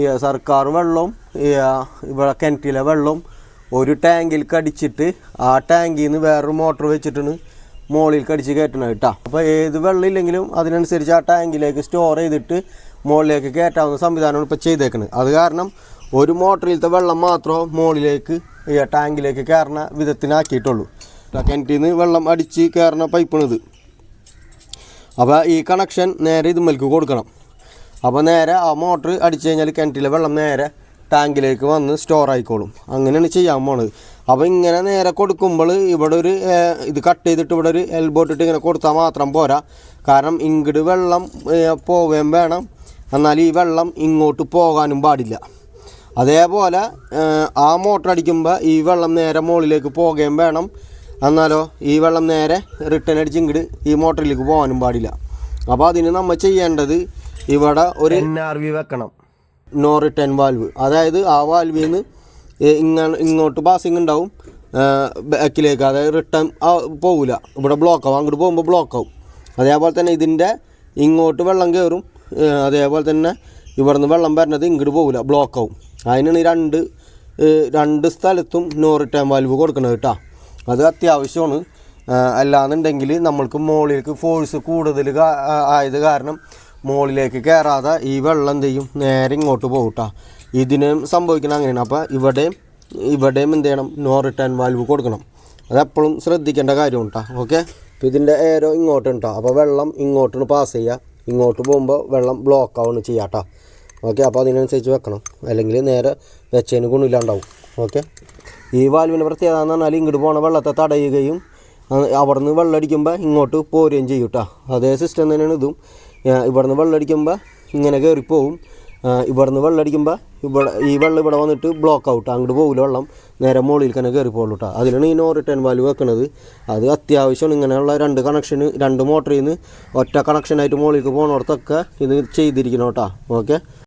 ഈ സർക്കാർ വെള്ളവും ഇവിടെ കിണറ്റിലെ വെള്ളവും ഒരു ടാങ്കിൽ കടിച്ചിട്ട് ആ ടാങ്കിൽ നിന്ന് വേറൊരു മോട്ടോർ വെച്ചിട്ടാണ് മുകളിൽ കടിച്ച് കയറ്റണത് കേട്ടോ അപ്പോൾ ഏത് വെള്ളം ഇല്ലെങ്കിലും അതിനനുസരിച്ച് ആ ടാങ്കിലേക്ക് സ്റ്റോർ ചെയ്തിട്ട് മുകളിലേക്ക് കയറ്റാവുന്ന സംവിധാനമാണ് ഇപ്പോൾ ചെയ്തേക്കുന്നത് അത് കാരണം ഒരു മോട്ടറിലത്തെ വെള്ളം മാത്രമേ മുകളിലേക്ക് ഈ ടാങ്കിലേക്ക് കയറുന്ന വിധത്തിനാക്കിയിട്ടുള്ളൂ. കിണറ്റിൽ നിന്ന് വെള്ളം അടിച്ച് കയറുന്ന പൈപ്പാണിത്. അപ്പോൾ ഈ കണക്ഷൻ നേരെ ഇതുമ്മൽക്ക് കൊടുക്കണം. അപ്പോൾ നേരെ ആ മോട്ടർ അടിച്ചു കഴിഞ്ഞാൽ കിണറ്റിലെ വെള്ളം നേരെ ടാങ്കിലേക്ക് വന്ന് സ്റ്റോർ ആയിക്കോളും. അങ്ങനെയാണ് ചെയ്യാൻ പോണത്. അപ്പോൾ ഇങ്ങനെ നേരെ കൊടുക്കുമ്പോൾ ഇവിടെ ഒരു ഇത് കട്ട് ചെയ്തിട്ട് ഇവിടെ ഒരു എൽബോ ഇട്ടിട്ട് ഇങ്ങനെ കൊടുത്താൽ മാത്രം പോരാ. കാരണം ഇങ്ങോട്ട് വെള്ളം പോവുകയും വേണം. എന്നാൽ ഈ വെള്ളം ഇങ്ങോട്ട് പോകാനും പാടില്ല. അതേപോലെ ആ മോട്ടർ അടിക്കുമ്പോൾ ഈ വെള്ളം നേരെ മുകളിലേക്ക് പോകുകയും വേണം. എന്നാലോ ഈ വെള്ളം നേരെ റിട്ടേൺ അടിച്ച് ഇങ്ങോട്ട് ഈ മോട്ടറിലേക്ക് പോകാനും പാടില്ല. അപ്പോൾ അതിന് നമ്മൾ ചെയ്യേണ്ടത് ഇവിടെ ഒരു എൻ ആർ വി വെക്കണം. നോറ് ടെൻ വാൽവ്. അതായത് ആ വാൽവിൽ നിന്ന് ഇങ്ങനെ ഇങ്ങോട്ട് പാസിങ് ഉണ്ടാവും. ബാക്കിലേക്ക് അതായത് റിട്ടേൺ പോകില്ല ഇവിടെ ബ്ലോക്ക് ആവും. അങ്ങോട്ട് പോകുമ്പോൾ ബ്ലോക്ക് ആവും. അതേപോലെ തന്നെ ഇതിന്റെ ഇങ്ങോട്ട് വെള്ളം കയറും അതേപോലെ തന്നെ ഇവിടുന്ന് വെള്ളം വരുന്നത് ഇങ്ങോട്ട് പോകില്ല ബ്ലോക്ക് ആവും. അതിനാണ് രണ്ട് രണ്ട് സ്ഥലത്തും നോ റിട്ടേൺ വാൽവ് കൊടുക്കുന്നത് കേട്ടോ. അത് അത്യാവശ്യമാണ്. അല്ലാന്നുണ്ടെങ്കിൽ നമ്മൾക്ക് മുകളിലേക്ക് ഫോഴ്സ് കൂടുതൽ ആയത് കാരണം മുകളിലേക്ക് കയറാതെ ഈ വെള്ളം എന്ത് ചെയ്യും? നേരെ ഇങ്ങോട്ട് പോകും ഇതിനും സംഭവിക്കണം അങ്ങനെയാണ്. അപ്പോൾ ഇവിടെയും ഇവിടെയും എന്ത് ചെയ്യണം? നോ റിട്ടേൺ വാൽവ് കൊടുക്കണം. അതെപ്പോഴും ശ്രദ്ധിക്കേണ്ട കാര്യമാണ് കേട്ടോ ഓക്കെ അപ്പോൾ ഇതിന്റെ ഏരോ ഇങ്ങോട്ട് കേട്ടോ അപ്പോൾ വെള്ളം ഇങ്ങോട്ടാണ് പാസ് ചെയ്യുക ഇങ്ങോട്ട് പോകുമ്പോൾ വെള്ളം ബ്ലോക്ക് ആവുകയാണ് ചെയ്യുക ഓക്കെ അപ്പോൾ അതിനനുസരിച്ച് വെക്കണം. അല്ലെങ്കിൽ നേരെ വെച്ചതിന് ഗുണമില്ലാണ്ടാവും. ഓക്കെ ഈ വാൽവിന്റെ പ്രത്യേകത എന്ന് പറഞ്ഞാൽ ഇങ്ങോട്ട് പോണ വെള്ളത്തെ തടയുകയും അവിടെ നിന്ന് വെള്ളം അടിക്കുമ്പോൾ ഇങ്ങോട്ട് പോരുകയും ചെയ്യും കേട്ടോ അതേ സിസ്റ്റം തന്നെയാണ് ഇതും. ഇവിടെ വെള്ളമടിക്കുമ്പോൾ ഇങ്ങനെ കയറിപ്പോവും ഇവിടുന്ന് വെള്ളം അടിക്കുമ്പോൾ ഇവിടെ ഈ വെള്ളം ഇവിടെ വന്നിട്ട് ബ്ലോക്ക് ഔട്ട് അങ്ങോട്ട് പോകില്ല വെള്ളം. നേരെ മുകളിൽ തന്നെ കയറി പോകുള്ളൂ കേട്ടോ അതിലാണ് ഈ നോ റിട്ടേൺ വാൽവ് വെക്കുന്നത് അത് അത്യാവശ്യമാണ് ഇങ്ങനെയുള്ള രണ്ട് കണക്ഷന് രണ്ട് മോട്ടറിൽ നിന്ന് ഒറ്റ കണക്ഷനായിട്ട് മുകളിലേക്ക് പോകണോടത്തൊക്കെ ഇത് ചെയ്തിരിക്കണം കേട്ടോ ഓക്കെ